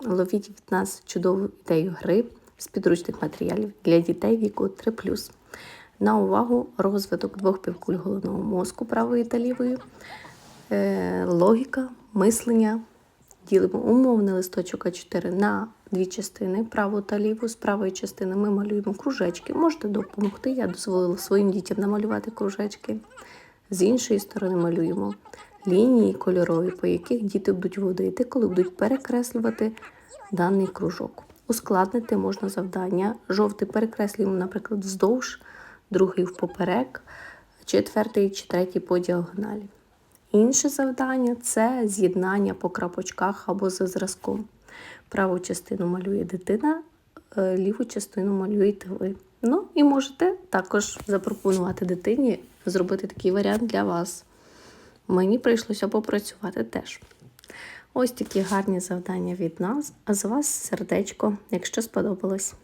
ловіть від нас чудову ідею гри з підручних матеріалів для дітей віку 3 На увагу розвиток двох півкуль головного мозку правої та лівої, е, логіка, мислення. Ділимо умовний листочок А4 на дві частини, праву та ліву. З правої частини ми малюємо кружечки. Можете допомогти. Я дозволила своїм дітям намалювати кружечки. З іншої сторони малюємо лінії кольорові, по яких діти будуть водити, коли будуть перекреслювати даний кружок. Ускладнити можна завдання. Жовтий перекреслюємо, наприклад, вздовж, другий впоперек, четвертий чи третій по діагоналі. Інше завдання це з'єднання по крапочках або за зразком. Праву частину малює дитина, е, ліву частину малюєте ви. Ну і можете також запропонувати дитині зробити такий варіант для вас. Мені прийшлося попрацювати теж. Ось такі гарні завдання від нас, а з вас сердечко, якщо сподобалось.